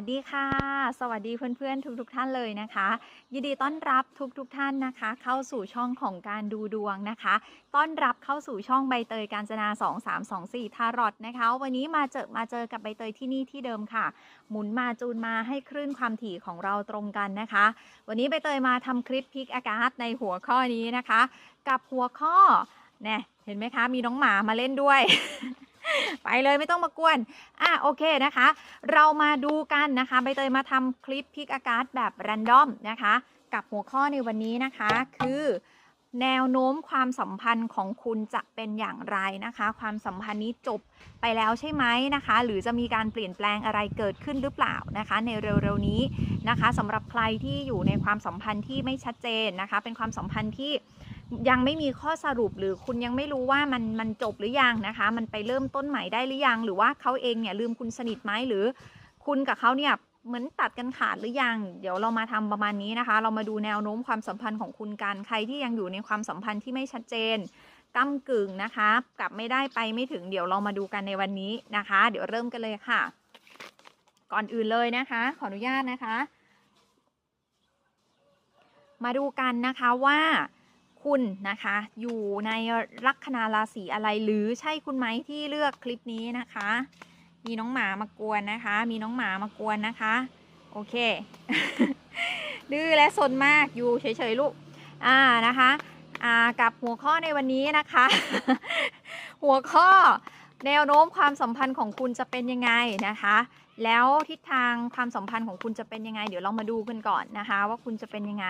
วัสดีค่ะ สวัสดีเพื่อนๆ ทุกๆทท่านเลยนะคะ ยินดีต้อนรับทุกๆทท่านนะคะ เข้าสู่ช่องของการดูดวงนะคะ ต้อนรับเข้าสู่ช่องใบเตยการจนา2324ทารอตนะคะ วันนี้มาเจอมาเจอกับใบเตยที่นี่ที่เดิมค่ะ หมุนมาจูนมาให้คลื่นความถี่ของเราตรงกันนะคะ วันนี้ใบเตยมาทำคลิปพิกอากาศในหัวข้อนี้นะคะ กับหัวข้อเนี่ยเห็นไหมคะ มีน้องหมามาเล่นด้วย ไปเลยไม่ต้องมากวน อะโอเคนะคะ เรามาดูกันนะคะ ใบเตยมาทำคลิปพิกอากาศแบบแรนดอมนะคะ กับหัวข้อในวันนี้นะคะ คือแนวโน้มความสัมพันธ์ของคุณจะเป็นอย่างไรนะคะ ความสัมพันธ์นี้จบไปแล้วใช่ไหมนะคะ หรือจะมีการเปลี่ยนแปลงอะไรเกิดขึ้นหรือเปล่านะคะ ในเร็วๆนี้นะคะสำหรับใครที่อยู่ในความสัมพันธ์ที่ไม่ชัดเจนนะคะ เป็นความสัมพันธ์ที่ ยังไม่มีข้อสรุปหรือคุณยังไม่รู้ว่ามันมันจบหรือยังนะคะ มันไปเริ่มต้นใหม่ได้หรือยัง หรือว่าเขาเองเนี่ยลืมคุณสนิทไหมหรือ คุณกับเขาเนี่ยเหมือนตัดกันขาดหรือยัง เดี๋ยวเรามาทำประมาณนี้นะคะ เรามาดูแนวโน้มความสัมพันธ์ของคุณกัน ใครที่ยังอยู่ในความสัมพันธ์ที่ไม่ชัดเจนก้ากึ่งนะคะ กลับไม่ได้ไปไม่ถึง เดี๋ยวเรามาดูกันในวันนี้นะคะ เดี๋ยวเริ่มกันเลยค่ะ ก่อนอื่นเลยนะคะ ขออนุญาตนะคะ มาดูกันนะคะว่า คุณนะคะ อยู่ในลัคนาราศีอะไรหรือใช่คุณไหมที่เลือกคลิปนี้นะคะ มีน้องหมามากวนนะคะ มีน้องหมามากวนนะคะ โอเค ดื้อและสนมากอยู่เฉยๆลูกอ่านะคะอ่ากับหัวข้อในวันนี้นะคะ หัวข้อแนวโน้มความสัมพันธ์ของคุณจะเป็นยังไงนะคะ แล้วทิศทางความสัมพันธ์ของคุณจะเป็นยังไง เดี๋ยวเรามาดูกันก่อนนะคะ ว่าคุณจะเป็นยังไง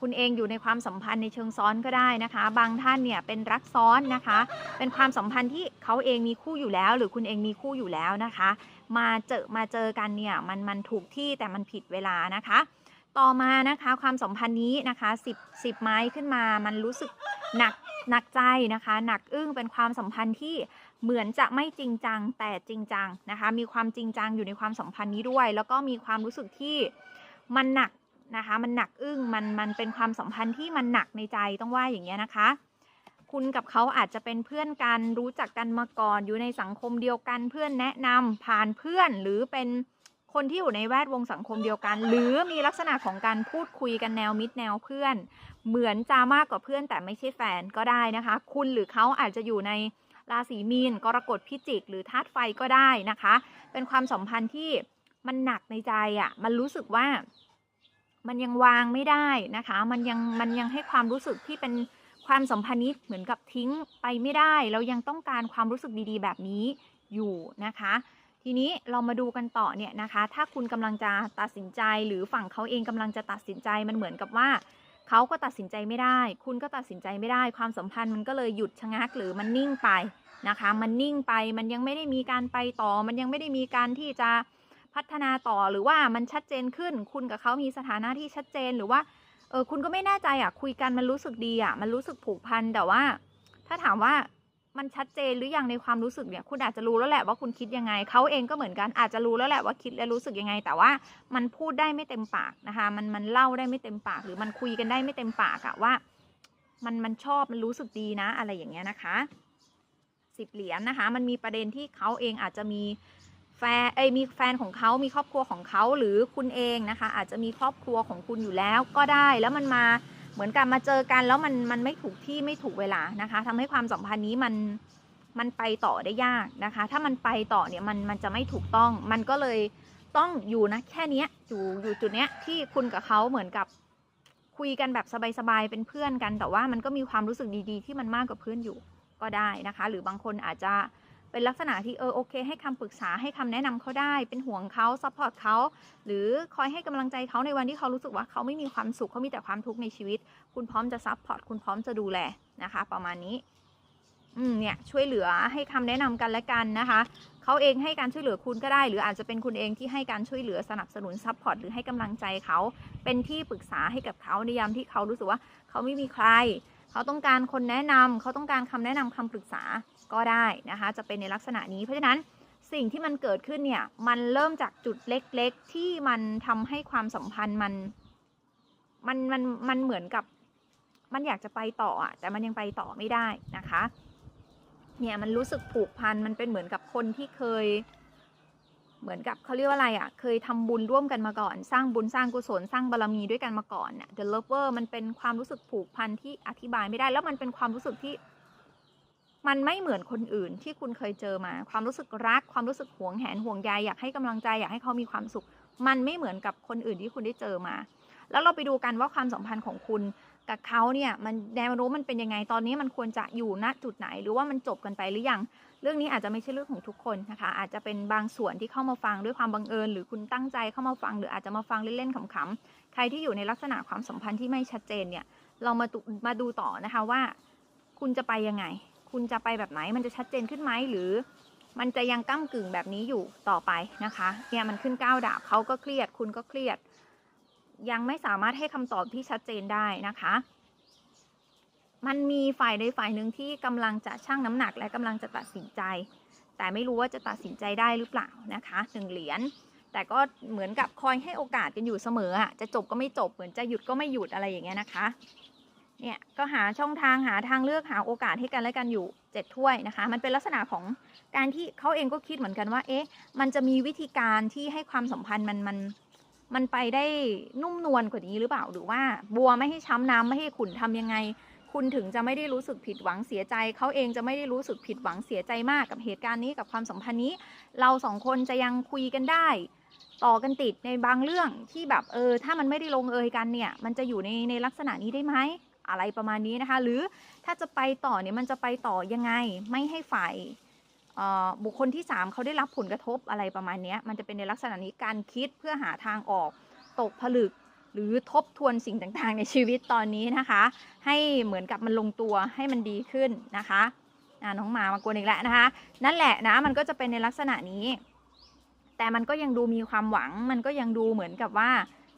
คุณเองอยู่ในความสัมพันธ์ในเชิงซ้อนก็ได้นะคะ บางท่านเนี่ยเป็นรักซ้อนนะคะ เป็นความสัมพันธ์ที่เขาเองมีคู่อยู่แล้ว หรือคุณเองมีคู่อยู่แล้วนะคะ มาเจอมาเจอกันเนี่ยมันมันถูกที่แต่มันผิดเวลานะคะ ต่อมานะคะความสัมพันธ์นี้นะคะ10 10ไม้ขึ้นมา มันรู้สึกหนักหนักใจนะคะหนักอึ้งเป็นความสัมพันธ์ที่เหมือนจะไม่จริงจังแต่จริงจังนะคะ มีความจริงจังอยู่ในความสัมพันธ์นี้ด้วย แล้วก็มีความรู้สึกที่มันหนัก นะคะ มันหนักอึ้งมันมันเป็นความสัมพันธ์ที่มันหนักในใจต้องว่าอย่างเงี้ยนะคะ คุณกับเขาอาจจะเป็นเพื่อนกันรู้จักกันมาก่อนอยู่ในสังคมเดียวกันเพื่อนแนะนำผ่านเพื่อนหรือเป็นคนที่อยู่ในแวดวงสังคมเดียวกัน หรือมีลักษณะของการพูดคุยกันแนวมิตรแนวเพื่อน เหมือนจะมากกว่าเพื่อนแต่ไม่ใช่แฟนก็ได้นะคะ คุณหรือเขาอาจจะอยู่ในราศีมีนกรกฎพิจิก หรือธาตุไฟก็ได้นะคะ เป็นความสัมพันธ์ที่มันหนักในใจอะ่ะ มันรู้สึกว่า มันยังวางไม่ได้นะคะ มันยังมันยังให้ความรู้สึกที่เป็นความสัมพันธ์นี้เหมือนกับทิ้งไปไม่ได้ เรายังต้องการความรู้สึกดีๆ แบบนี้อยู่นะคะ ทีนี้เรามาดูกันต่อเนี่ยนะคะ ถ้าคุณกำลังจะตัดสินใจ หรือฝั่งเขาเองกำลังจะตัดสินใจมันเหมือนกับว่าเขาก็ตัดสินใจไม่ได้ คุณก็ตัดสินใจไม่ได้ ความสัมพันธ์มันก็เลยหยุดชะงักหรือมันนิ่งไปนะคะ มันนิ่งไปมันยังไม่ได้มีการไปต่อ มันยังไม่ได้มีการที่จะ พัฒนาต่อหรือว่ามันชัดเจนขึ้น คุณกับเขามีสถานะที่ชัดเจนหรือว่าเออคุณก็ไม่แน่ใจอะคุยกันมันรู้สึกดีอะมันรู้สึกผูกพันแต่ว่า ถ้าถามว่ามันชัดเจนหรือยังในความรู้สึกเนี่ย คุณอาจจะรู้แล้วแหละว่าคุณคิดยังไงเขาเองก็เหมือนกันอาจจะรู้แล้วแหละว่าคิดและรู้สึกยังไง แต่ว่ามันพูดได้ไม่เต็มปากนะคะ มันมันเล่าได้ไม่เต็มปาก หรือมันคุยกันได้ไม่เต็มปากอะว่า มันมันชอบมันรู้สึกดีนะ อะไรอย่างเงี้ยนะคะสิบเหรียญนะคะ มันมีประเด็นที่เขาเองอาจจะมี แฟนเอ้ยมีแฟนของเขามีครอบครัวของเขาหรือคุณเองนะคะ อาจจะมีครอบครัวของคุณอยู่แล้วก็ได้แล้วมันมาเหมือนกันมาเจอกันแล้วมันมันไม่ถูกที่ไม่ถูกเวลานะคะทำให้ความสัมพันธ์นี้มันมันไปต่อได้ยากนะคะ ถ้ามันไปต่อเนี่ยมันมันจะไม่ถูกต้อง มันก็เลยต้องอยู่นะแค่นี้อยู่อยู่จุดเนี้ยที่คุณกับเขาเหมือนกับคุยกันแบบสบายๆเป็นเพื่อนกัน แต่ว่ามันก็มีความรู้สึกดีๆ ที่มันมากกว่าเพื่อนอยู่ก็ได้นะคะ หรือบางคนอาจจะ เป็นลักษณะที่เออโอเค ให้คำปรึกษาให้คำแนะนำเขาได้ เป็นห่วงเขาซัพพอร์ตเขาหรือคอยให้กำลังใจเขาในวันที่เขารู้สึกว่าเขาไม่มีความสุขเขามีแต่ความทุกข์ในชีวิต คุณพร้อมจะซัพพอร์ตคุณพร้อมจะดูแลนะคะ ประมาณนี้อืมเนี่ยช่วยเหลือให้คำแนะนำกันและกันนะคะเขาเองให้การช่วยเหลือคุณก็ได้ หรืออาจจะเป็นคุณเองที่ให้การช่วยเหลือสนับสนุนซัพพอร์ตหรือให้กำลังใจเขาเป็นที่ปรึกษาให้กับเขาในยามที่เขารู้สึกว่าเขาไม่มีใคร เขาต้องการคนแนะนำเขาต้องการคำแนะนำคำปรึกษา ก็ได้นะคะ จะเป็นในลักษณะนี้ เพราะฉะนั้นสิ่งที่มันเกิดขึ้นเนี่ย มันเริ่มจากจุดเล็กๆ ที่มันทำให้ความสัมพันธ์มัน มันมันมันเหมือนกับ มันอยากจะไปต่ออะแต่มันยังไปต่อไม่ได้นะคะ เนี่ยมันรู้สึกผูกพันมันเป็นเหมือนกับคนที่เคย เหมือนกับเขาเรียกว่าอะไรอะ่ะ เคยทำบุญร่วมกันมาก่อน สร้างบุญสร้างกุศลสร้างบารมีด้วยกันมาก่อนเนี่ย The Lover มันเป็นความรู้สึกผูกพันที่อธิบายไม่ได้ แล้วมันเป็นความรู้สึกที่ มันไม่เหมือนคนอื่นที่คุณเคยเจอมา ความรู้สึกรัก ความรู้สึกหวงแหนห่วงใยอยากให้กำลังใจอยากให้เขามีความสุข มันไม่เหมือนกับคนอื่นที่คุณได้เจอมา แล้วเราไปดูกันว่าความสัมพันธ์ของคุณกับเขาเนี่ยมันแนวโน้มมันเป็นยังไงตอนนี้มันควรจะอยู่ณจุดไหน หรือว่ามันจบกันไปหรือยังเรื่องนี้อาจจะไม่ใช่เรื่องของทุกคนนะคะ อาจจะเป็นบางส่วนที่เข้ามาฟังด้วยความบังเอิญ หรือคุณตั้งใจเข้ามาฟัง หรืออาจจะมาฟังเล่นๆขำๆใครที่อยู่ในลักษณะความสัมพันธ์ที่ไม่ชัดเจนเนี่ยเรามามาดูต่อนะคะว่า คุณจะไปยังไง คุณจะไปแบบไหนมันจะชัดเจนขึ้นไหมหรือมันจะยังก้ากึ่งแบบนี้อยู่ต่อไปนะคะเนี่ยมันขึ้นก้าวดาบเขาก็เครียด คุณก็เครียด ยังไม่สามารถให้คำตอบที่ชัดเจนได้นะคะ มันมีฝ่ายใดฝ่ายหนึ่งที่กำลังจะชั่งน้ำหนักและกำลังจะตัดสินใจ แต่ไม่รู้ว่าจะตัดสินใจได้หรือเปล่านะคะหนึ่งเหรียญแต่ก็เหมือนกับคอยให้โอกาสกันอยู่เสมออะจะจบก็ไม่จบเหมือนจะหยุดก็ไม่หยุดอะไรอย่างเงี้ยนะคะ เนี่ยก็หาช่องทางหาทางเลือกหาโอกาสให้กันและกันอยู่เจ็ดถ้วยนะคะ มันเป็นลักษณะของการที่เขาเองก็คิดเหมือนกันว่า เอ๊ะ มันจะมีวิธีการที่ให้ความสัมพันธ์มันมันมันไปได้นุ่มนวลกว่านี้หรือเปล่าหรือว่าบัวไม่ให้ช้ำน้ำไม่ให้ขุนทำยังไง คุณถึงจะไม่ได้รู้สึกผิดหวังเสียใจ เขาเองจะไม่ได้รู้สึกผิดหวังเสียใจมากกับเหตุการณ์นี้กับความสัมพันธ์นี้ เราสองคนจะยังคุยกันได้ ต่อกันติดในบางเรื่องที่แบบเออ ถ้ามันไม่ได้ลงเอยกันเนี่ย มันจะอยู่ในในลักษณะนี้ได้ไหม อะไรประมาณนี้นะคะ หรือถ้าจะไปต่อเนี่ยมันจะไปต่อยังไงไม่ให้ฝ่ายบุคคลที่ 3เขาได้รับผลกระทบอะไรประมาณนี้มันจะเป็นในลักษณะนี้การคิดเพื่อหาทางออกตกผลึก หรือทบทวนสิ่งต่างๆ ในชีวิตตอนนี้นะคะ ให้เหมือนกับมันลงตัวให้มันดีขึ้นนะคะน้องหมามากวนอีกแล้วนะคะ นั่นแหละนะมันก็จะเป็นในลักษณะนี้ แต่มันก็ยังดูมีความหวัง มันก็ยังดูเหมือนกับว่า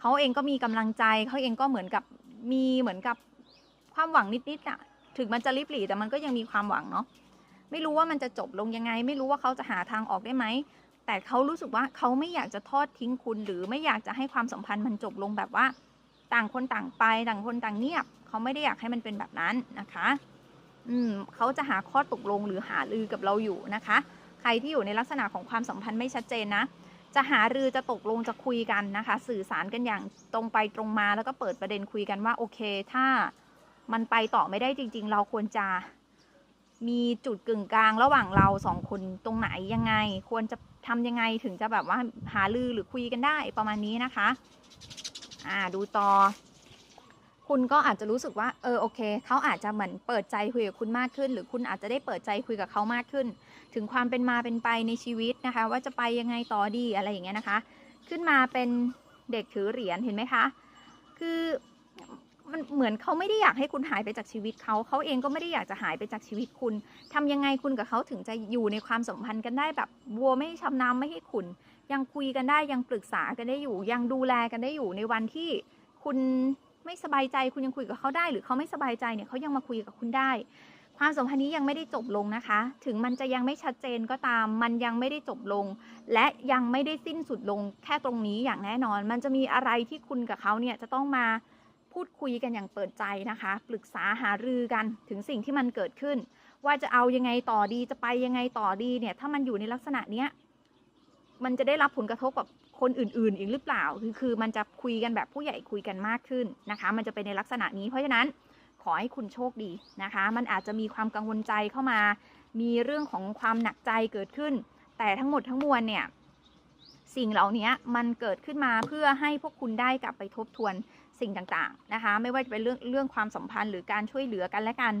เขาเองก็มีกำลังใจเขาเองก็เหมือนกับมีเหมือนกับ ความหวังนิดๆอะถึงมันจะริบหรี่แต่มันก็ยังมีความหวังเนาะไม่รู้ว่ามันจะจบลงยังไง ไม่รู้ว่าเขาจะหาทางออกได้ไหมแต่เขารู้สึกว่าเขาไม่อยากจะทอดทิ้งคุณหรือไม่อยากจะให้ความสัมพันธ์มันจบลงแบบว่า ต่างคนต่างไปต่างคนต่างเงียบ เขาไม่ได้อยากให้มันเป็นแบบนั้นนะคะ อืมเขาจะหาข้อตกลงหรือหารือกับเราอยู่นะคะ ใครที่อยู่ในลักษณะของความสัมพันธ์ไม่ชัดเจนนะจะหารือจะตกลงจะคุยกันนะคะ สื่อสารกันอย่างตรงไปตรงมาแล้วก็เปิดประเด็นคุยกันว่าโอเค ถ้า มันไปต่อไม่ได้จริง ๆ เราควรจะมีจุดกึ่งกลางระหว่างเราสองคนตรงไหนยังไง ควรจะทำยังไงถึงจะแบบว่าหาลือหรือคุยกันได้ประมาณนี้นะคะ อ่าดูต่อ คุณก็อาจจะรู้สึกว่า เออโอเคเขาอาจจะเหมือนเปิดใจคุยกับคุณมากขึ้น หรือคุณอาจจะได้เปิดใจคุยกับเขามากขึ้น ถึงความเป็นมาเป็นไปในชีวิตนะคะ ว่าจะไปยังไงต่อดีอะไรอย่างเงี้ยนะคะ ขึ้นมาเป็นเด็กถือเหรียญเห็นไหมคะ คือ มันเหมือนเขาไม่ได้อยากให้คุณหายไปจากชีวิตเขาเขาเองก็ไม่ได้อยากจะหายไปจากชีวิตคุณทำยังไงคุณกับเขาถึงจะอยู่ในความสัมพันธ์กันได้แบบวัวไม่ให้ช้ำน้ำไม่ให้ขุนยังคุยกันได้ยังปรึกษากันได้อยู่ ยังดูแลกันได้อยู่ในวันที่คุณไม่สบายใจคุณยังคุยกับเขาได้ หรือเขาไม่สบายใจเนี่ยเขายังมาคุยกับคุณได้ ความสัมพันธ์นี้ยังไม่ได้จบลงนะคะ ถึงมันจะยังไม่ชัดเจนก็ตาม มันยังไม่ได้จบลง และยังไม่ได้สิ้นสุดลงแค่ตรงนี้อย่างแน่นอน มันจะมีอะไรที่คุณกับเขาเนี่ยจะต้องมา พูดคุยกันอย่างเปิดใจนะคะ ปรึกษาหารือกันถึงสิ่งที่มันเกิดขึ้น ว่าจะเอายังไงต่อดีจะไปยังไงต่อดีเนี่ย ถ้ามันอยู่ในลักษณะเนี้ยมันจะได้รับผลกระทบกับคนอื่น ๆ อีกหรือเปล่า คือคือมันจะคุยกันแบบผู้ใหญ่คุยกันมากขึ้นนะคะ มันจะเป็นในลักษณะนี้เพราะฉะนั้นขอให้คุณโชคดีนะคะ มันอาจจะมีความกังวลใจเข้ามา มีเรื่องของความหนักใจเกิดขึ้น แต่ทั้งหมดทั้งมวลเนี่ย สิ่งเหล่านี้มันเกิดขึ้นมาเพื่อให้พวกคุณได้กลับไปทบทวน สิ่งต่างๆนะคะ ไม่ว่าจะเป็นเรื่องเรื่องความสัมพันธ์หรือการช่วยเหลือกันและกัน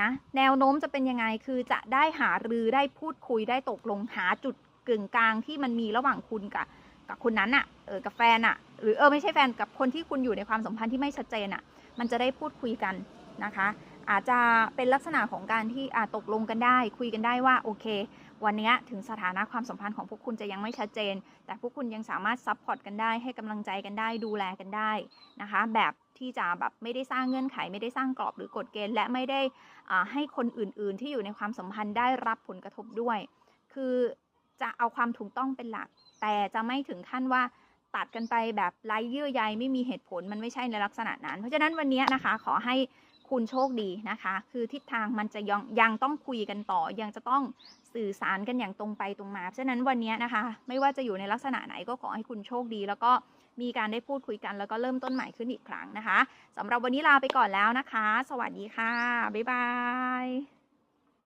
นะแนวโน้มจะเป็นยังไงคือจะได้หารือได้พูดคุยได้ตกลงหาจุดกึ่งกลางที่มันมีระหว่างคุณกับกับคนนั้นอะเออกับแฟนอะหรือเออไม่ใช่แฟนกับคนที่คุณอยู่ในความสัมพันธ์ที่ไม่ชัดเจนอะมันจะได้พูดคุยกันนะคะ อาจจะเป็นลักษณะของการที่อาตกลงกันได้ คุยกันได้ว่าโอเค วันนี้ถึงสถานะความสัมพันธ์ของพวกคุณจะยังไม่ชัดเจน แต่พวกคุณยังสามารถซัพพอร์ตกันได้ให้กำลังใจกันได้ดูแลกันได้นะคะ แบบที่จะแบบไม่ได้สร้างเงื่อนไข ไม่ได้สร้างกรอบหรือกฎเกณฑ์ และไม่ได้ให้คนอื่น ๆ ที่อยู่ในความสัมพันธ์ได้รับผลกระทบด้วย คือจะเอาความถูกต้องเป็นหลัก แต่จะไม่ถึงขั้นว่าตัดกันไปแบบไร้เยื่อใยไม่มีเหตุผลมันไม่ใช่ในลักษณะนั้น เพราะฉะนั้นวันนี้นะคะขอให้ คุณโชคดีนะคะ คือทิศทางมันจะยังยังต้องคุยกันต่อ ยังจะต้องสื่อสารกันอย่างตรงไปตรงมา เพราะฉะนั้นวันนี้นะคะ ไม่ว่าจะอยู่ในลักษณะไหนก็ขอให้คุณโชคดี แล้วก็มีการได้พูดคุยกัน แล้วก็เริ่มต้นใหม่ขึ้นอีกครั้งนะคะสำหรับวันนี้ลาไปก่อนแล้วนะคะ สวัสดีค่ะ บ๊ายบาย